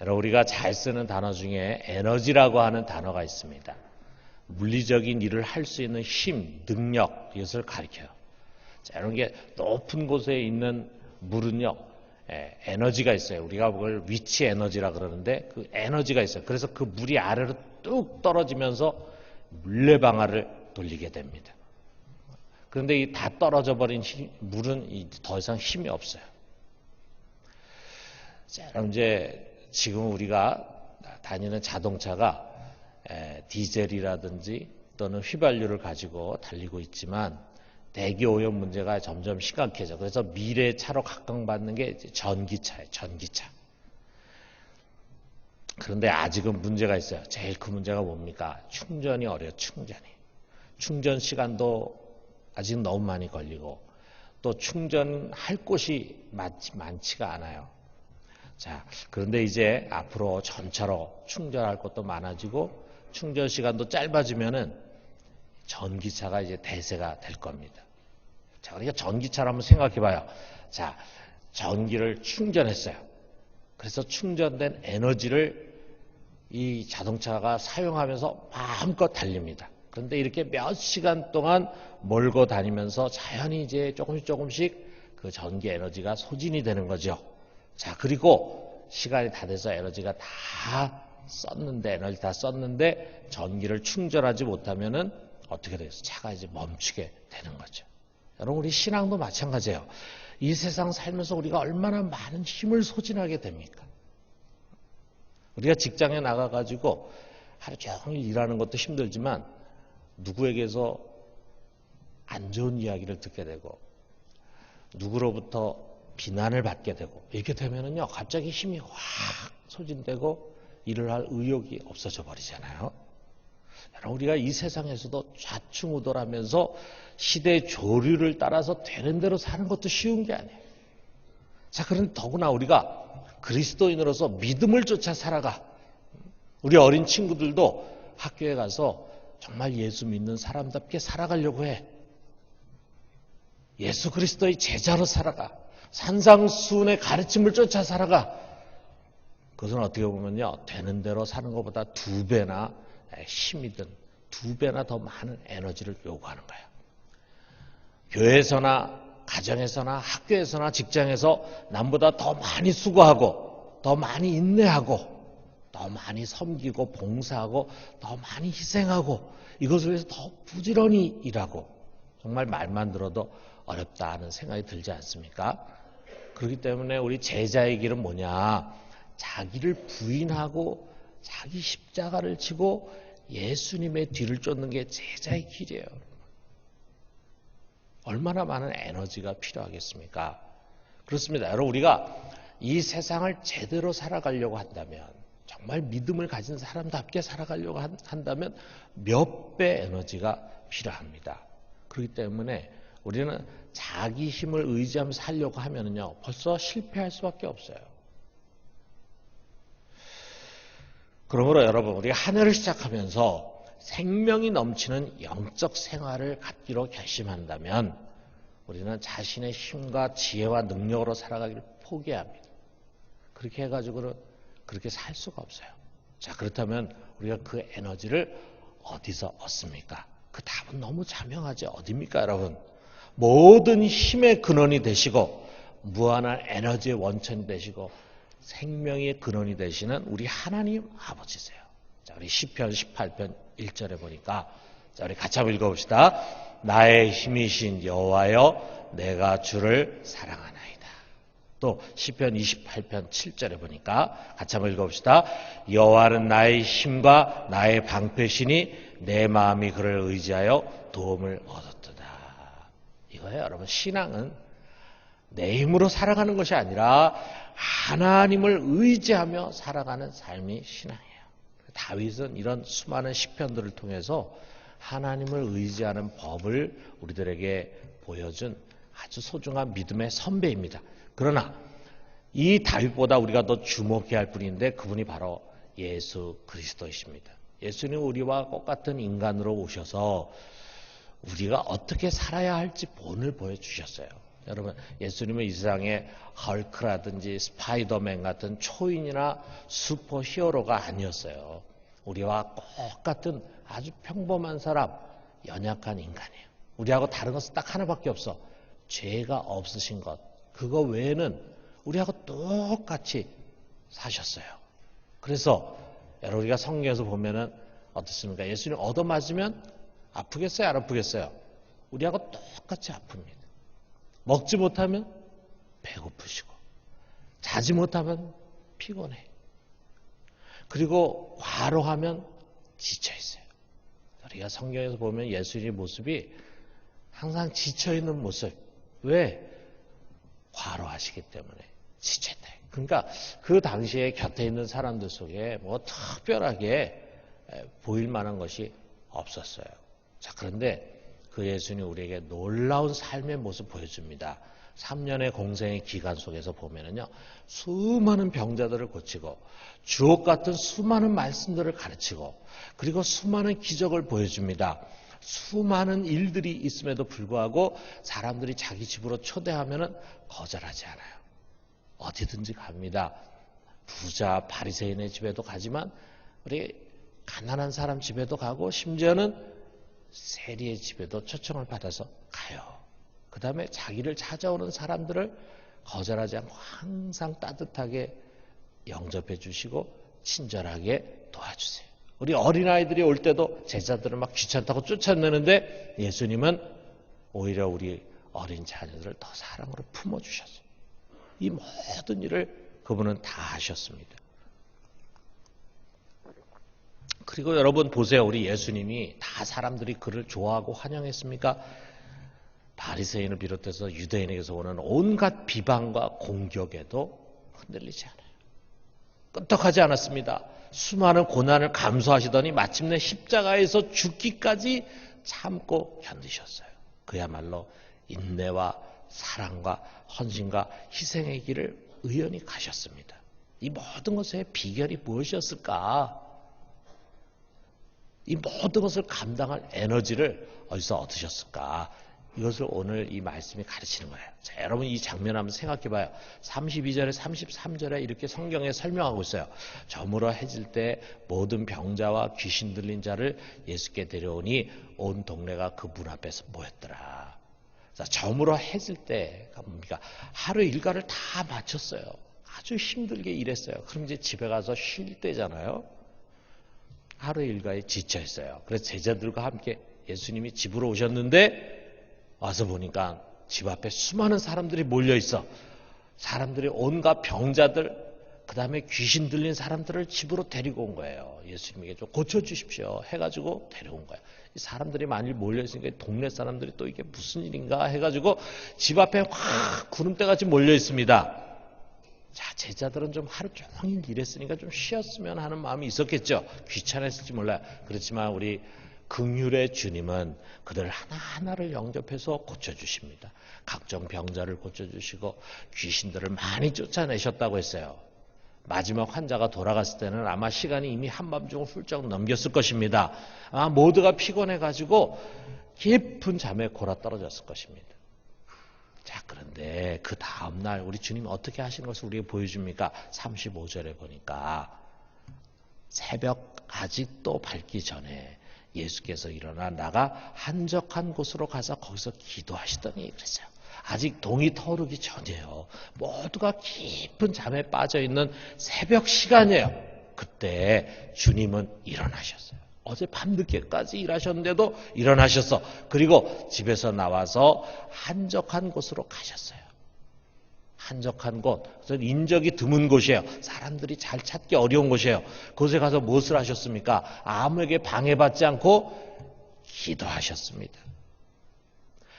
여러분 우리가 잘 쓰는 단어 중에 에너지라고 하는 단어가 있습니다. 물리적인 일을 할 수 있는 힘, 능력 이것을 가리켜요. 자, 이런 게 높은 곳에 있는 물은요. 에, 에너지가 있어요. 우리가 그걸 위치 에너지라 그러는데 그 에너지가 있어요. 그래서 그 물이 아래로 뚝 떨어지면서 물레방아를 돌리게 됩니다. 그런데 이 다 떨어져 버린 힘, 물은 더 이상 힘이 없어요. 자, 그럼 이제 지금 우리가 다니는 자동차가 에, 디젤이라든지 또는 휘발유를 가지고 달리고 있지만 대기 오염 문제가 점점 심각해져. 그래서 미래 차로 각광받는 게 전기차예요. 전기차. 그런데 아직은 문제가 있어요. 제일 큰 문제가 뭡니까? 충전이 어려요. 충전이. 충전 시간도 아직 너무 많이 걸리고 또 충전할 곳이 많지, 많지가 않아요. 자, 그런데 이제 앞으로 전차로 충전할 것도 많아지고 충전 시간도 짧아지면은 전기차가 이제 대세가 될 겁니다. 자, 그러니까 전기차를 한번 생각해 봐요. 자, 전기를 충전했어요. 그래서 충전된 에너지를 이 자동차가 사용하면서 마음껏 달립니다. 그런데 이렇게 몇 시간 동안 몰고 다니면서 자연히 이제 조금씩 조금씩 그 전기 에너지가 소진이 되는 거죠. 자, 그리고 시간이 다 돼서 에너지가 다 썼는데, 에너지 다 썼는데, 전기를 충전하지 못하면은 어떻게 돼서 차가 이제 멈추게 되는 거죠. 여러분, 우리 신앙도 마찬가지예요. 이 세상 살면서 우리가 얼마나 많은 힘을 소진하게 됩니까? 우리가 직장에 나가가지고 하루 종일 일하는 것도 힘들지만 누구에게서 안 좋은 이야기를 듣게 되고 누구로부터 비난을 받게 되고 이렇게 되면은요 갑자기 힘이 확 소진되고 일을 할 의욕이 없어져 버리잖아요. 여러분 우리가 이 세상에서도 좌충우돌하면서 시대 조류를 따라서 되는 대로 사는 것도 쉬운 게 아니에요. 자, 그런데 더구나 우리가 그리스도인으로서 믿음을 쫓아 살아가. 우리 어린 친구들도 학교에 가서 정말 예수 믿는 사람답게 살아가려고 해. 예수 그리스도의 제자로 살아가. 산상수훈의 가르침을 쫓아 살아가. 그것은 어떻게 보면요, 되는 대로 사는 것보다 두 배나 힘이 든 두 배나 더 많은 에너지를 요구하는 거예요. 교회에서나 가정에서나 학교에서나 직장에서 남보다 더 많이 수고하고 더 많이 인내하고 더 많이 섬기고 봉사하고 더 많이 희생하고 이것을 위해서 더 부지런히 일하고 정말 말만 들어도 어렵다 하는 생각이 들지 않습니까? 그렇기 때문에 우리 제자의 길은 뭐냐? 자기를 부인하고 자기 십자가를 지고 예수님의 뒤를 쫓는 게 제자의 길이에요. 얼마나 많은 에너지가 필요하겠습니까? 그렇습니다. 여러분, 우리가 이 세상을 제대로 살아가려고 한다면, 정말 믿음을 가진 사람답게 살아가려고 한다면 몇 배 에너지가 필요합니다. 그렇기 때문에 우리는 자기 힘을 의지하면서 살려고 하면요 벌써 실패할 수밖에 없어요. 그러므로 여러분, 우리가 한 해를 시작하면서 생명이 넘치는 영적 생활을 갖기로 결심한다면 우리는 자신의 힘과 지혜와 능력으로 살아가기를 포기해야 합니다. 그렇게 해가지고는 그렇게 살 수가 없어요. 자, 그렇다면 우리가 그 에너지를 어디서 얻습니까? 그 답은 너무 자명하죠. 어디입니까, 여러분? 모든 힘의 근원이 되시고, 무한한 에너지의 원천이 되시고, 생명의 근원이 되시는 우리 하나님 아버지세요. 자, 우리 10편 18편 1절에 보니까, 자, 우리 같이 한번 읽어봅시다. 나의 힘이신 여호와여, 내가 주를 사랑하나이다. 또 시편 28편 7절에 보니까 같이 한번 읽어봅시다. 여호와는 나의 힘과 나의 방패시니 내 마음이 그를 의지하여 도움을 얻었도다. 이거예요, 여러분. 신앙은 내 힘으로 살아가는 것이 아니라 하나님을 의지하며 살아가는 삶이 신앙이에요. 다윗은 이런 수많은 시편들을 통해서 하나님을 의지하는 법을 우리들에게 보여준 아주 소중한 믿음의 선배입니다. 그러나 이 다윗보다 우리가 더 주목해야 할 분인데 그분이 바로 예수 그리스도이십니다. 예수님 우리와 똑같은 인간으로 오셔서 우리가 어떻게 살아야 할지 본을 보여주셨어요. 여러분 예수님은 이 세상에 헐크라든지 스파이더맨 같은 초인이나 슈퍼 히어로가 아니었어요. 우리와 똑같은 아주 평범한 사람, 연약한 인간이에요. 우리하고 다른 것은 딱 하나밖에 없어. 죄가 없으신 것. 그거 외에는 우리하고 똑같이 사셨어요. 그래서 여러분 우리가 성경에서 보면은 어떻습니까? 예수님 얻어맞으면 아프겠어요? 안 아프겠어요? 우리하고 똑같이 아픕니다. 먹지 못하면 배고프시고 자지 못하면 피곤해. 그리고 과로하면 지쳐 있어요. 우리가 성경에서 보면 예수님의 모습이 항상 지쳐 있는 모습. 왜? 과로하시기 때문에 지쳤다. 그러니까 그 당시에 곁에 있는 사람들 속에 뭐 특별하게 보일 만한 것이 없었어요. 자, 그런데 그 예수님 우리에게 놀라운 삶의 모습 보여줍니다. 3년의 공생의 기간 속에서 보면은요, 수많은 병자들을 고치고, 주옥 같은 수많은 말씀들을 가르치고, 그리고 수많은 기적을 보여줍니다. 수많은 일들이 있음에도 불구하고 사람들이 자기 집으로 초대하면은 거절하지 않아요. 어디든지 갑니다. 부자 바리새인의 집에도 가지만 우리 가난한 사람 집에도 가고 심지어는 세리의 집에도 초청을 받아서 가요. 그 다음에 자기를 찾아오는 사람들을 거절하지 않고 항상 따뜻하게 영접해 주시고 친절하게 도와주세요. 우리 어린아이들이 올 때도 제자들을 막 귀찮다고 쫓아내는데 예수님은 오히려 우리 어린 자녀들을 더 사랑으로 품어주셨어요. 이 모든 일을 그분은 다 하셨습니다. 그리고 여러분 보세요. 우리 예수님이 다 사람들이 그를 좋아하고 환영했습니까? 바리새인을 비롯해서 유대인에게서 오는 온갖 비방과 공격에도 흔들리지 않아요. 끄떡하지 않았습니다. 수많은 고난을 감수하시더니 마침내 십자가에서 죽기까지 참고 견디셨어요. 그야말로 인내와 사랑과 헌신과 희생의 길을 의연히 가셨습니다. 이 모든 것의 비결이 무엇이었을까? 이 모든 것을 감당할 에너지를 어디서 얻으셨을까? 이것을 오늘 이 말씀이 가르치는 거예요. 자, 여러분 이 장면 한번 생각해 봐요. 32절에 33절에 이렇게 성경에 설명하고 있어요. 저물어 해질 때 모든 병자와 귀신 들린 자를 예수께 데려오니 온 동네가 그 문 앞에서 모였더라. 자, 저물어 해질 때가 뭡니까? 하루 일과를 다 마쳤어요. 아주 힘들게 일했어요. 그럼 이제 집에 가서 쉴 때잖아요. 하루 일과에 지쳐 있어요. 그래서 제자들과 함께 예수님이 집으로 오셨는데 와서 보니까 집 앞에 수많은 사람들이 몰려 있어. 사람들이 온갖 병자들, 그 다음에 귀신 들린 사람들을 집으로 데리고 온 거예요. 예수님에게 좀 고쳐주십시오. 해가지고 데려온 거예요. 이 사람들이 많이 몰려있으니까 동네 사람들이 또 이게 무슨 일인가 해가지고 집 앞에 확 구름대같이 몰려 있습니다. 자, 제자들은 좀 하루 종일 일했으니까 좀 쉬었으면 하는 마음이 있었겠죠. 귀찮았을지 몰라요. 그렇지만 우리 긍휼의 주님은 그들 하나하나를 영접해서 고쳐주십니다. 각종 병자를 고쳐주시고 귀신들을 많이 쫓아내셨다고 했어요. 마지막 환자가 돌아갔을 때는 아마 시간이 이미 한밤중을 훌쩍 넘겼을 것입니다. 아마 모두가 피곤해가지고 깊은 잠에 골아 떨어졌을 것입니다. 자, 그런데 그 다음날 우리 주님 어떻게 하시는 것을 우리에게 보여줍니까? 35절에 보니까 새벽 아직도 밝기 전에 예수께서 일어나 나가 한적한 곳으로 가서 거기서 기도하시더니 그랬어요. 아직 동이 터오르기 전이에요. 모두가 깊은 잠에 빠져 있는 새벽 시간이에요. 그때 주님은 일어나셨어요. 어제 밤늦게까지 일하셨는데도 일어나셨어. 그리고 집에서 나와서 한적한 곳으로 가셨어요. 한적한 곳, 인적이 드문 곳이에요. 사람들이 잘 찾기 어려운 곳이에요. 그곳에 가서 무엇을 하셨습니까? 아무에게 방해받지 않고 기도하셨습니다.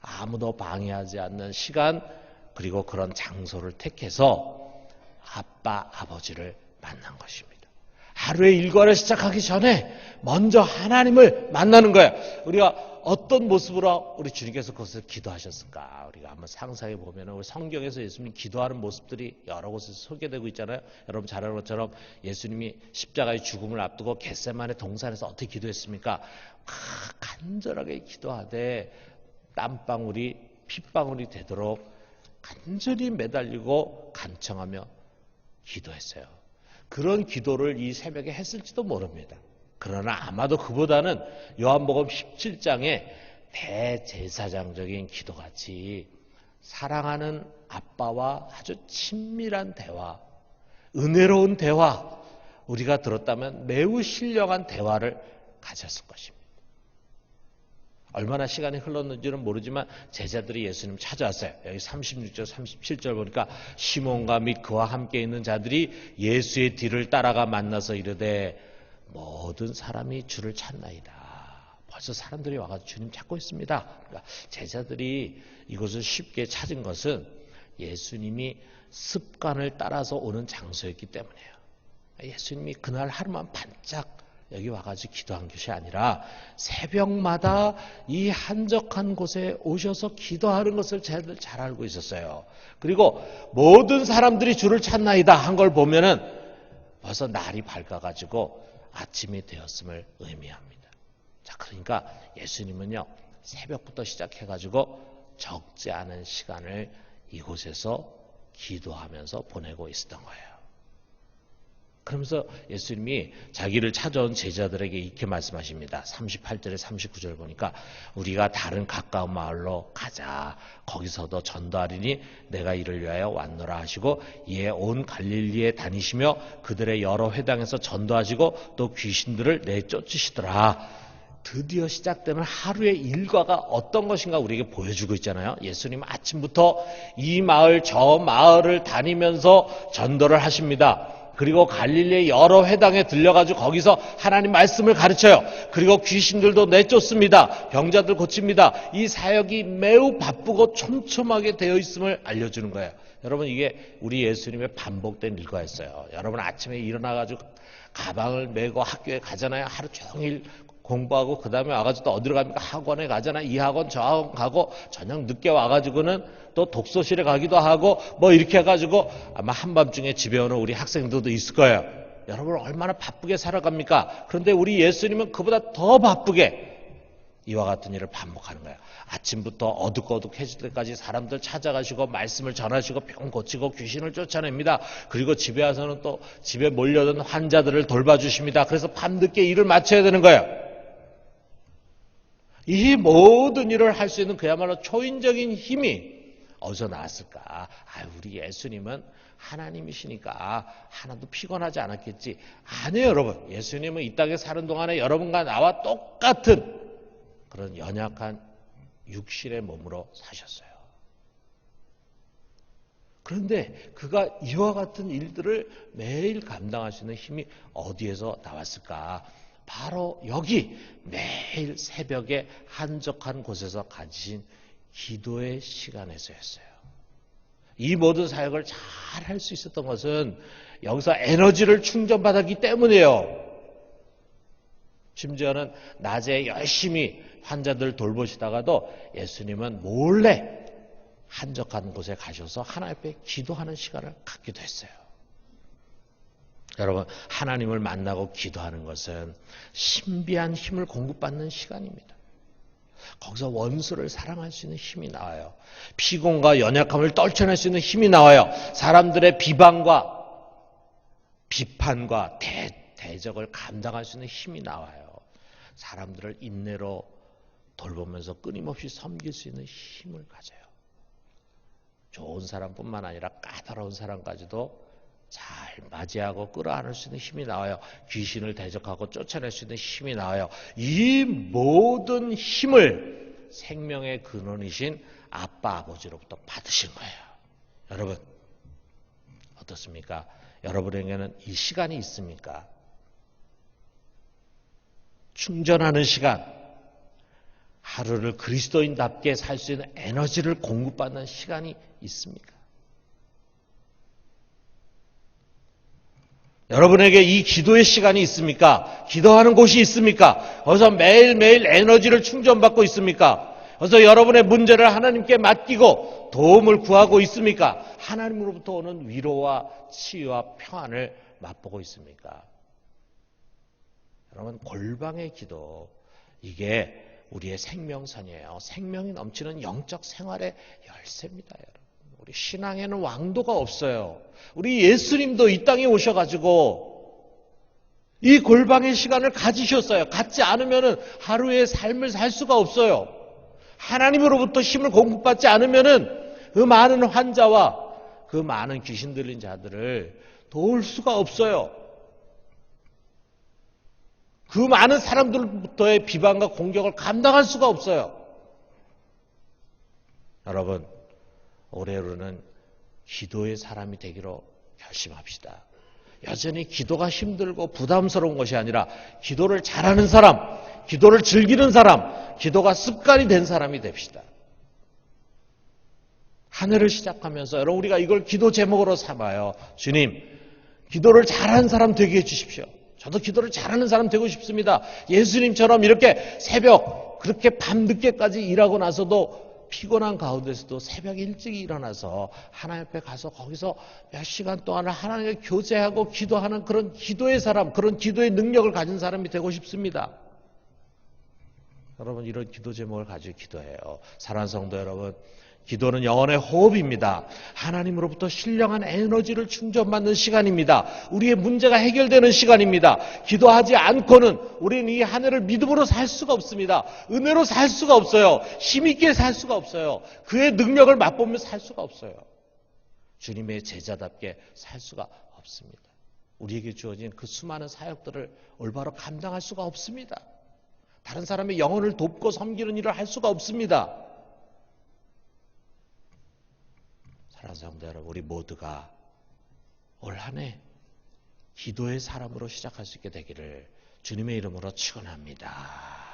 아무도 방해하지 않는 시간, 그리고 그런 장소를 택해서 아빠, 아버지를 만난 것입니다. 하루의 일과를 시작하기 전에 먼저 하나님을 만나는 거예요. 우리가 어떤 모습으로 우리 주님께서 그것을 기도하셨을까? 우리가 한번 상상해 보면 우리 성경에서 예수님 기도하는 모습들이 여러 곳에서 소개되고 있잖아요. 여러분 잘 아는 것처럼 예수님이 십자가의 죽음을 앞두고 겟세만의 동산에서 어떻게 기도했습니까? 아, 간절하게 기도하되 땀방울이 핏방울이 되도록 간절히 매달리고 간청하며 기도했어요. 그런 기도를 이 새벽에 했을지도 모릅니다. 그러나 아마도 그보다는 요한복음 17장에 대제사장적인 기도같이 사랑하는 아빠와 아주 친밀한 대화, 은혜로운 대화, 우리가 들었다면 매우 신령한 대화를 가졌을 것입니다. 얼마나 시간이 흘렀는지는 모르지만 제자들이 예수님 찾아왔어요. 여기 36절, 37절 보니까 시몬과 및 그와 함께 있는 자들이 예수의 뒤를 따라가 만나서 이르되 모든 사람이 주를 찾나이다. 벌써 사람들이 와가지고 주님 찾고 있습니다. 그러니까 제자들이 이곳을 쉽게 찾은 것은 예수님이 습관을 따라서 오는 장소였기 때문이에요. 예수님이 그날 하루만 반짝 여기 와가지고 기도한 것이 아니라 새벽마다 이 한적한 곳에 오셔서 기도하는 것을 제들 잘 알고 있었어요. 그리고 모든 사람들이 주를 찾나이다 한 걸 보면은 벌써 날이 밝아가지고 아침이 되었음을 의미합니다. 자, 그러니까 예수님은요, 새벽부터 시작해가지고 적지 않은 시간을 이곳에서 기도하면서 보내고 있었던 거예요. 그러면서 예수님이 자기를 찾아온 제자들에게 이렇게 말씀하십니다. 38절에 39절 보니까 우리가 다른 가까운 마을로 가자. 거기서도 전도하리니 내가 이를 위하여 왔노라 하시고 이에 온 갈릴리에 다니시며 그들의 여러 회당에서 전도하시고 또 귀신들을 내쫓으시더라. 드디어 시작되는 하루의 일과가 어떤 것인가 우리에게 보여주고 있잖아요. 예수님 아침부터 이 마을 저 마을을 다니면서 전도를 하십니다. 그리고 갈릴리의 여러 회당에 들려가지고 거기서 하나님 말씀을 가르쳐요. 그리고 귀신들도 내쫓습니다. 병자들 고칩니다. 이 사역이 매우 바쁘고 촘촘하게 되어 있음을 알려주는 거예요. 여러분 이게 우리 예수님의 반복된 일과였어요. 여러분 아침에 일어나가지고 가방을 메고 학교에 가잖아요. 하루 종일 공부하고 그 다음에 와가지고 또 어디로 갑니까? 학원에 가잖아. 이 학원 저 학원 가고 저녁 늦게 와가지고는 또 독서실에 가기도 하고 뭐 이렇게 해가지고 아마 한밤중에 집에 오는 우리 학생들도 있을 거예요. 여러분 얼마나 바쁘게 살아갑니까? 그런데 우리 예수님은 그보다 더 바쁘게 이와 같은 일을 반복하는 거예요. 아침부터 어둑어둑해질 때까지 사람들 찾아가시고 말씀을 전하시고 병 고치고 귀신을 쫓아냅니다. 그리고 집에 와서는 또 집에 몰려든 환자들을 돌봐주십니다. 그래서 밤늦게 일을 마쳐야 되는 거예요. 이 모든 일을 할 수 있는 그야말로 초인적인 힘이 어디서 나왔을까? 아, 우리 예수님은 하나님이시니까 하나도 피곤하지 않았겠지. 아니에요, 여러분. 예수님은 이 땅에 사는 동안에 여러분과 나와 똑같은 그런 연약한 육신의 몸으로 사셨어요. 그런데 그가 이와 같은 일들을 매일 감당할 수 있는 힘이 어디에서 나왔을까? 바로 여기 매일 새벽에 한적한 곳에서 가지신 기도의 시간에서였어요. 이 모든 사역을 잘 할 수 있었던 것은 여기서 에너지를 충전받았기 때문이에요. 심지어는 낮에 열심히 환자들 돌보시다가도 예수님은 몰래 한적한 곳에 가셔서 하나님 앞에 기도하는 시간을 갖기도 했어요. 여러분, 하나님을 만나고 기도하는 것은 신비한 힘을 공급받는 시간입니다. 거기서 원수를 사랑할 수 있는 힘이 나와요. 피곤과 연약함을 떨쳐낼 수 있는 힘이 나와요. 사람들의 비방과 비판과 대, 대적을 감당할 수 있는 힘이 나와요. 사람들을 인내로 돌보면서 끊임없이 섬길 수 있는 힘을 가져요. 좋은 사람뿐만 아니라 까다로운 사람까지도 잘 맞이하고 끌어안을 수 있는 힘이 나와요. 귀신을 대적하고 쫓아낼 수 있는 힘이 나와요. 이 모든 힘을 생명의 근원이신 아빠 아버지로부터 받으신 거예요. 여러분 어떻습니까? 여러분에게는 이 시간이 있습니까? 충전하는 시간, 하루를 그리스도인답게 살 수 있는 에너지를 공급받는 시간이 있습니까? 여러분에게 이 기도의 시간이 있습니까? 기도하는 곳이 있습니까? 어디서 매일매일 에너지를 충전받고 있습니까? 어디서 여러분의 문제를 하나님께 맡기고 도움을 구하고 있습니까? 하나님으로부터 오는 위로와 치유와 평안을 맛보고 있습니까? 여러분, 골방의 기도, 이게 우리의 생명선이에요. 생명이 넘치는 영적 생활의 열쇠입니다, 여러분. 우리 신앙에는 왕도가 없어요. 우리 예수님도 이 땅에 오셔가지고 이 골방의 시간을 가지셨어요. 갖지 않으면은 하루의 삶을 살 수가 없어요. 하나님으로부터 힘을 공급받지 않으면은 그 많은 환자와 그 많은 귀신 들린 자들을 도울 수가 없어요. 그 많은 사람들부터의 비방과 공격을 감당할 수가 없어요. 여러분, 올해로는 기도의 사람이 되기로 결심합시다. 여전히 기도가 힘들고 부담스러운 것이 아니라 기도를 잘하는 사람, 기도를 즐기는 사람, 기도가 습관이 된 사람이 됩시다. 한 해를 시작하면서 여러분 우리가 이걸 기도 제목으로 삼아요. 주님, 기도를 잘하는 사람 되게 해주십시오. 저도 기도를 잘하는 사람 되고 싶습니다. 예수님처럼 이렇게 새벽 그렇게 밤늦게까지 일하고 나서도 피곤한 가운데서도 새벽 일찍 일어나서 하나님 앞에 가서 거기서 몇 시간 동안을 하나님과 교제하고 기도하는 그런 기도의 사람, 그런 기도의 능력을 가진 사람이 되고 싶습니다. 여러분 이런 기도 제목을 가지고 기도해요. 사랑하는 성도 여러분, 기도는 영혼의 호흡입니다. 하나님으로부터 신령한 에너지를 충전받는 시간입니다. 우리의 문제가 해결되는 시간입니다. 기도하지 않고는 우리는 이한 해를 믿음으로 살 수가 없습니다. 은혜로 살 수가 없어요. 힘있게 살 수가 없어요. 그의 능력을 맛보며 살 수가 없어요. 주님의 제자답게 살 수가 없습니다. 우리에게 주어진 그 수많은 사역들을 올바로 감당할 수가 없습니다. 다른 사람의 영혼을 돕고 섬기는 일을 할 수가 없습니다. 사랑하는 성도 여러분, 우리 모두가 올 한 해 기도의 사람으로 시작할 수 있게 되기를 주님의 이름으로 축원합니다.